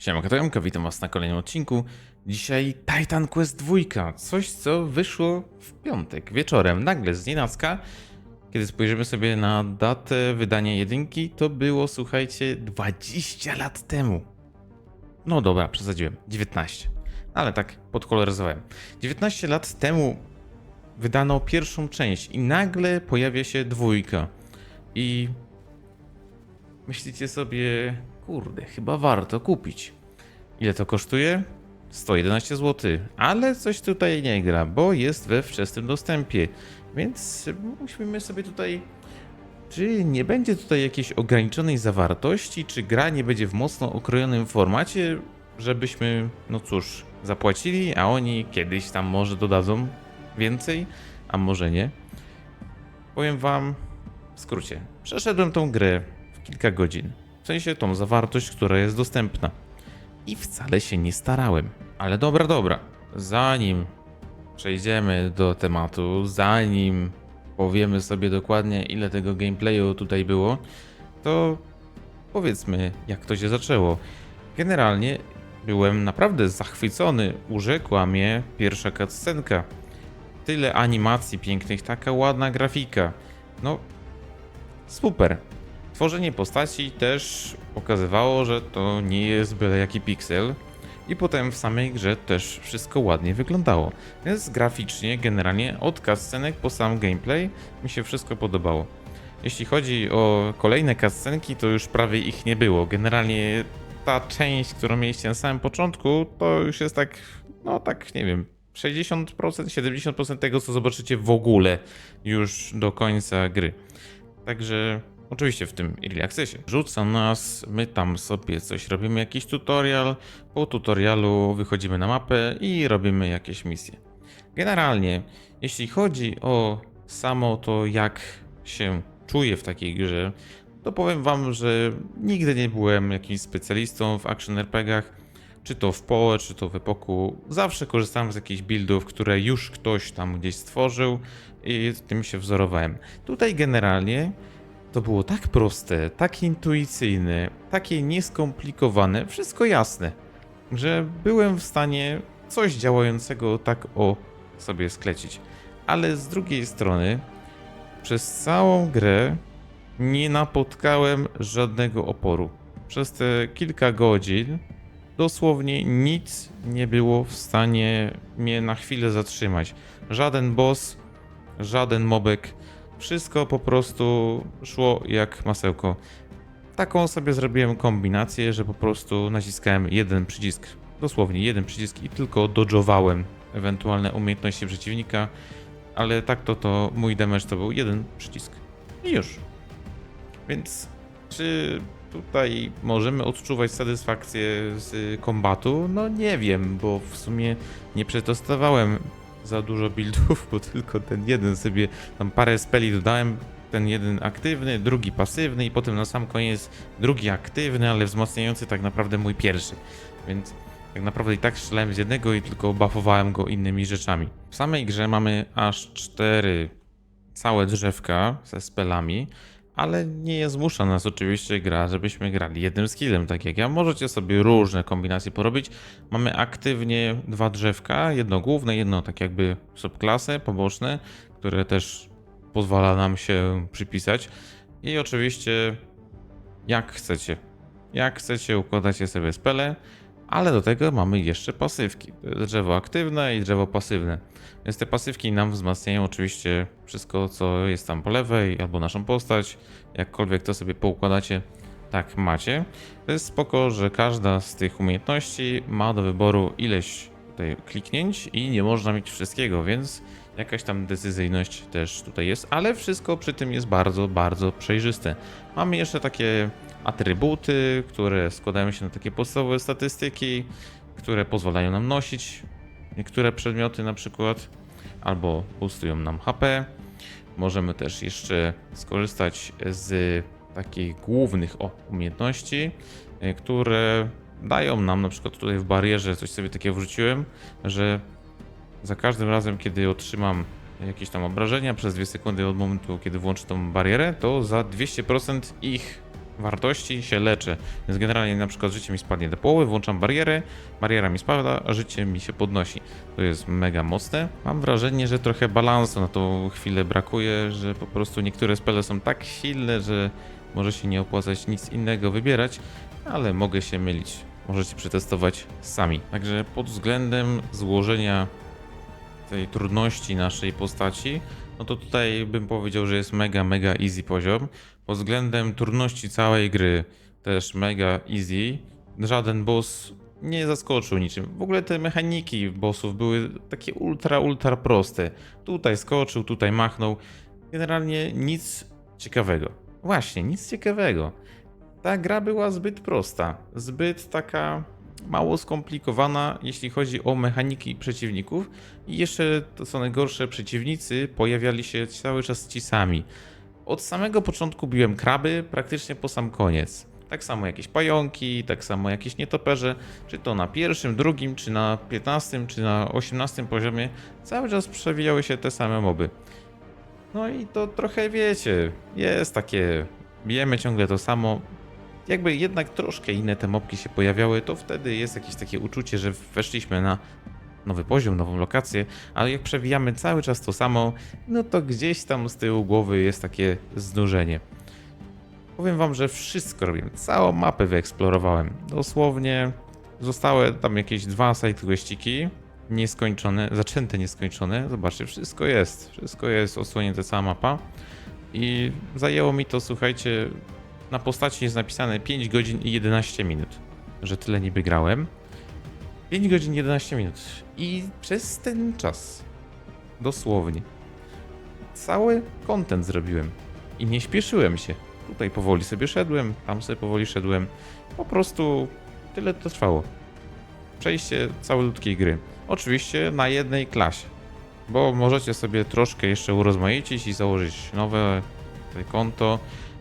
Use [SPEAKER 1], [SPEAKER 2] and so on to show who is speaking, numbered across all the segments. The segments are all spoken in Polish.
[SPEAKER 1] Siema Katojemka, witam was na kolejnym odcinku. Dzisiaj Titan Quest 2, coś co wyszło w piątek wieczorem, nagle z nienacka. Kiedy spojrzymy sobie na datę wydania jedynki, to było, słuchajcie, 20 lat temu. No dobra, przesadziłem, 19. Ale tak podkoloryzowałem. 19 lat temu wydano pierwszą część i nagle pojawia się dwójka. I myślicie sobie, kurde, chyba warto kupić. Ile to kosztuje? 111 zł, ale coś tutaj nie gra, bo jest we wczesnym dostępie. Więc musimy sobie tutaj. Czy nie będzie tutaj jakiejś ograniczonej zawartości, czy gra nie będzie w mocno okrojonym formacie, żebyśmy, no cóż, zapłacili, a oni kiedyś tam może dodadzą więcej, a może nie. Powiem wam w skrócie. Przeszedłem tą grę w kilka godzin. Sensie tą zawartość, która jest dostępna. I wcale się nie starałem. Ale dobra, dobra. Zanim przejdziemy do tematu, zanim powiemy sobie dokładnie, ile tego gameplayu tutaj było, to powiedzmy, jak to się zaczęło. Generalnie byłem naprawdę zachwycony. Urzekła mnie pierwsza cutscenka. Tyle animacji pięknych, taka ładna grafika. No, super. Tworzenie postaci też pokazywało, że to nie jest byle jaki piksel. I potem w samej grze też wszystko ładnie wyglądało. Więc graficznie, generalnie od cutscenek po sam gameplay mi się wszystko podobało. Jeśli chodzi o kolejne cutscenki, to już prawie ich nie było. Generalnie ta część, którą mieliście na samym początku, to już jest tak, no tak, nie wiem, 60%, 70% tego, co zobaczycie w ogóle już do końca gry. Także oczywiście w tym Early Accessie. Rzuca nas, my tam sobie coś robimy, jakiś tutorial, po tutorialu wychodzimy na mapę i robimy jakieś misje. Generalnie, jeśli chodzi o samo to, jak się czuję w takiej grze, to powiem wam, że nigdy nie byłem jakimś specjalistą w action RPGach, czy to w PoE, czy to w Epoku. Zawsze korzystałem z jakichś buildów, które już ktoś tam gdzieś stworzył i tym się wzorowałem. Tutaj generalnie to było tak proste, tak intuicyjne, takie nieskomplikowane, wszystko jasne, że byłem w stanie coś działającego tak o sobie sklecić. Ale z drugiej strony, przez całą grę nie napotkałem żadnego oporu. Przez te kilka godzin dosłownie nic nie było w stanie mnie na chwilę zatrzymać. Żaden boss, żaden mobek, wszystko po prostu szło jak masełko. Taką sobie zrobiłem kombinację, że po prostu naciskałem jeden przycisk, dosłownie jeden przycisk i tylko dodżowałem ewentualne umiejętności przeciwnika, ale tak to to mój damage to był jeden przycisk i już. Więc czy tutaj możemy odczuwać satysfakcję z kombatu? No nie wiem, bo w sumie nie przetestowałem za dużo buildów, bo tylko ten jeden sobie tam parę speli dodałem. Ten jeden aktywny, drugi pasywny i potem na sam koniec drugi aktywny, ale wzmacniający tak naprawdę mój pierwszy. Więc tak naprawdę i tak strzelałem z jednego i tylko buffowałem go innymi rzeczami. W samej grze mamy aż cztery całe drzewka ze spelami, ale nie zmusza nas oczywiście gra, żebyśmy grali jednym skillem, tak jak ja. Możecie sobie różne kombinacje porobić. Mamy aktywnie dwa drzewka, jedno główne, jedno tak jakby subklasę, poboczne, które też pozwala nam się przypisać. I oczywiście jak chcecie. Jak chcecie układacie sobie spele, ale do tego mamy jeszcze pasywki. Drzewo aktywne i drzewo pasywne. Więc te pasywki nam wzmacniają oczywiście wszystko, co jest tam po lewej, albo naszą postać. Jakkolwiek to sobie poukładacie, tak macie. To jest spoko, że każda z tych umiejętności ma do wyboru ileś tutaj kliknięć i nie można mieć wszystkiego, więc jakaś tam decyzyjność też tutaj jest, ale wszystko przy tym jest bardzo, bardzo przejrzyste. Mamy jeszcze takie atrybuty, które składają się na takie podstawowe statystyki, które pozwalają nam nosić niektóre przedmioty na przykład, albo boostują nam HP. Możemy też jeszcze skorzystać z takich głównych umiejętności, y, które dają nam na przykład tutaj w barierze coś sobie takiego wrzuciłem, że za każdym razem, kiedy otrzymam jakieś tam obrażenia przez 2 sekundy od momentu, kiedy włączę tą barierę, to za 200% ich wartości się leczę. Więc generalnie na przykład życie mi spadnie do połowy, włączam barierę, bariera mi spada, a życie mi się podnosi. To jest mega mocne. Mam wrażenie, że trochę balansu na tą chwilę brakuje, że po prostu niektóre spele są tak silne, że może się nie opłacać nic innego wybierać, ale mogę się mylić. Możecie przetestować sami. Także pod względem złożenia tej trudności naszej postaci, no to tutaj bym powiedział, że jest mega, mega easy poziom. Pod względem trudności całej gry też mega easy. Żaden boss nie zaskoczył niczym. W ogóle te mechaniki bossów były takie ultra, ultra proste. Tutaj skoczył, tutaj machnął. Generalnie nic ciekawego. Właśnie, nic ciekawego. Ta gra była zbyt prosta, zbyt taka mało skomplikowana, jeśli chodzi o mechaniki przeciwników. I jeszcze to co najgorsze, przeciwnicy pojawiali się cały czas ci sami. Od samego początku biłem kraby, praktycznie po sam koniec. Tak samo jakieś pająki, tak samo jakieś nietoperze, czy to na pierwszym, drugim, czy na 15, czy na 18 poziomie, cały czas przewijały się te same moby. No i to trochę wiecie, jest takie, bijemy ciągle to samo. Jakby jednak troszkę inne te mopki się pojawiały, to wtedy jest jakieś takie uczucie, że weszliśmy na nowy poziom, nową lokację, ale jak przewijamy cały czas to samo, no to gdzieś tam z tyłu głowy jest takie znużenie. Powiem wam, że wszystko robiłem, całą mapę wyeksplorowałem. Dosłownie zostały tam jakieś dwa sidequestiki, nieskończone, zaczęte nieskończone. Zobaczcie, wszystko jest, wszystko jest odsłonięte, cała mapa. I zajęło mi to, słuchajcie, na postaci jest napisane 5 godzin i 11 minut, że tyle niby grałem. 5 godzin 11 minut. I przez ten czas, dosłownie, cały content zrobiłem. I nie śpieszyłem się. Tutaj powoli sobie szedłem, tam sobie powoli szedłem. Po prostu tyle to trwało. Przejście całej ludzkiej gry. Oczywiście na jednej klasie. Bo możecie sobie troszkę jeszcze urozmaicić i założyć nowe konto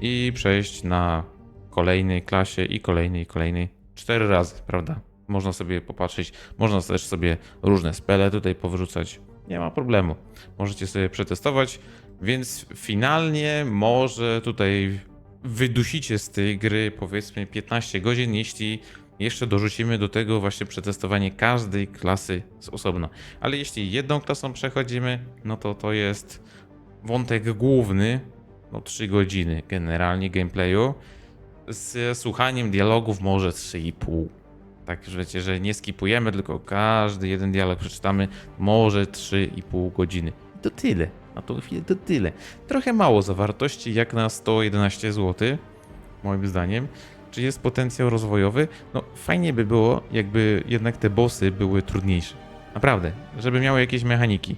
[SPEAKER 1] i przejść na kolejnej klasie i kolejnej, i kolejnej. Cztery razy, prawda? Można sobie popatrzeć, można też sobie różne spele tutaj powrzucać. Nie ma problemu. Możecie sobie przetestować, więc finalnie może tutaj wydusicie z tej gry powiedzmy 15 godzin, jeśli jeszcze dorzucimy do tego właśnie przetestowanie każdej klasy z osobna. Ale jeśli jedną klasą przechodzimy, no to to jest wątek główny, no 3 godziny generalnie gameplayu, z słuchaniem dialogów może 3,5. Tak, że wiecie, że nie skipujemy, tylko każdy jeden dialog przeczytamy może 3,5 godziny. To tyle. Na tą chwilę to tyle. Trochę mało zawartości, jak na 111 zł, moim zdaniem. Czy jest potencjał rozwojowy? No, fajnie by było, jakby jednak te bossy były trudniejsze. Naprawdę, żeby miały jakieś mechaniki.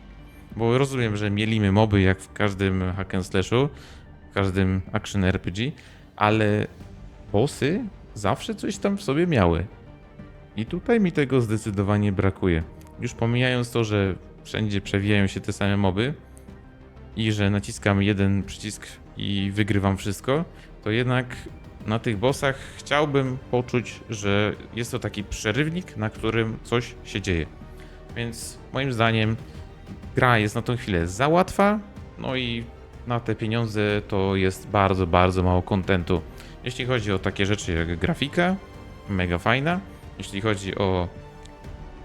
[SPEAKER 1] Bo rozumiem, że mielimy moby jak w każdym hack and slashu, w każdym action RPG, ale bossy zawsze coś tam w sobie miały. I tutaj mi tego zdecydowanie brakuje. Już pomijając to, że wszędzie przewijają się te same moby i że naciskam jeden przycisk i wygrywam wszystko, to jednak na tych bossach chciałbym poczuć, że jest to taki przerywnik, na którym coś się dzieje. Więc moim zdaniem gra jest na tą chwilę za łatwa, no i na te pieniądze to jest bardzo, bardzo mało kontentu. Jeśli chodzi o takie rzeczy jak grafika, mega fajna. Jeśli chodzi o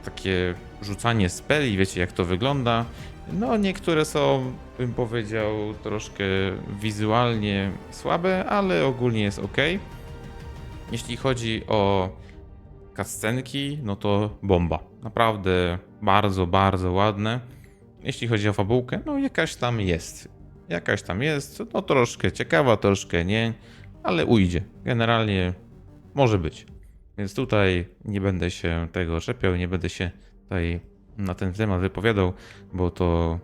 [SPEAKER 1] takie rzucanie speli, wiecie jak to wygląda, no niektóre są, bym powiedział, troszkę wizualnie słabe, ale ogólnie jest ok. Jeśli chodzi o cutscenki, no to bomba. Naprawdę bardzo, bardzo ładne. Jeśli chodzi o fabułkę, no jakaś tam jest. Jakaś tam jest, no troszkę ciekawa, troszkę nie, ale ujdzie. Generalnie może być. Więc tutaj nie będę się tego czepiał, nie będę się tutaj na ten temat wypowiadał, bo to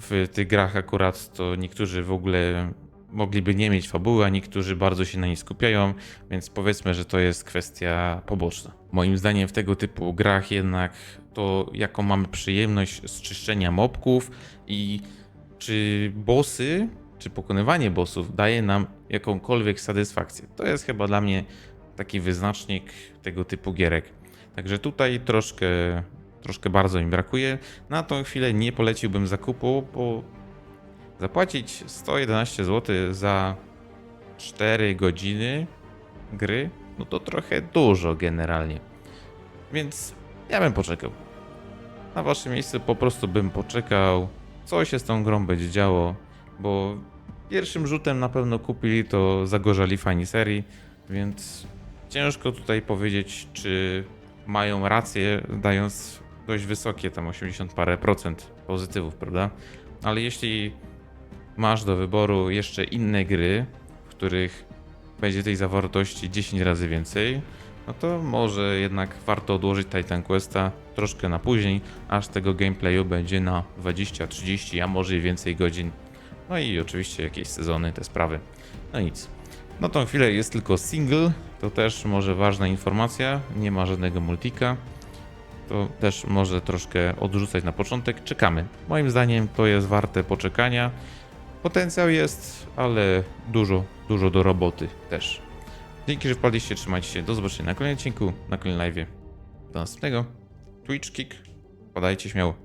[SPEAKER 1] w tych grach akurat to niektórzy w ogóle mogliby nie mieć fabuły, a niektórzy bardzo się na niej skupiają, więc powiedzmy, że to jest kwestia poboczna. Moim zdaniem w tego typu grach jednak to jaką mamy przyjemność z czyszczenia mobków i czy bossy, czy pokonywanie bossów daje nam jakąkolwiek satysfakcję. To jest chyba dla mnie taki wyznacznik tego typu gierek. Także tutaj troszkę, troszkę bardzo mi brakuje. Na tą chwilę nie poleciłbym zakupu, bo zapłacić 111 zł za 4 godziny gry, no to trochę dużo generalnie. Więc ja bym poczekał. Na waszym miejscu po prostu bym poczekał, co się z tą grą będzie działo, bo pierwszym rzutem na pewno kupili to zagorzali fani serii, więc ciężko tutaj powiedzieć, czy mają rację, dając dość wysokie, tam 80 parę procent pozytywów, prawda? Ale jeśli masz do wyboru jeszcze inne gry, w których będzie tej zawartości 10 razy więcej, no to może jednak warto odłożyć Titan Questa troszkę na później, aż tego gameplayu będzie na 20, 30, a może i więcej godzin. No i oczywiście jakieś sezony, te sprawy. No nic. Na tą chwilę jest tylko single, to też może ważna informacja, nie ma żadnego multika. To też może troszkę odrzucać na początek. Czekamy. Moim zdaniem to jest warte poczekania. Potencjał jest, ale dużo, dużo do roboty też. Dzięki, że wpadliście, trzymajcie się. Do zobaczenia na kolejnym odcinku, na kolejnym live. Do następnego. Twitch Kick. Podajcie śmiało.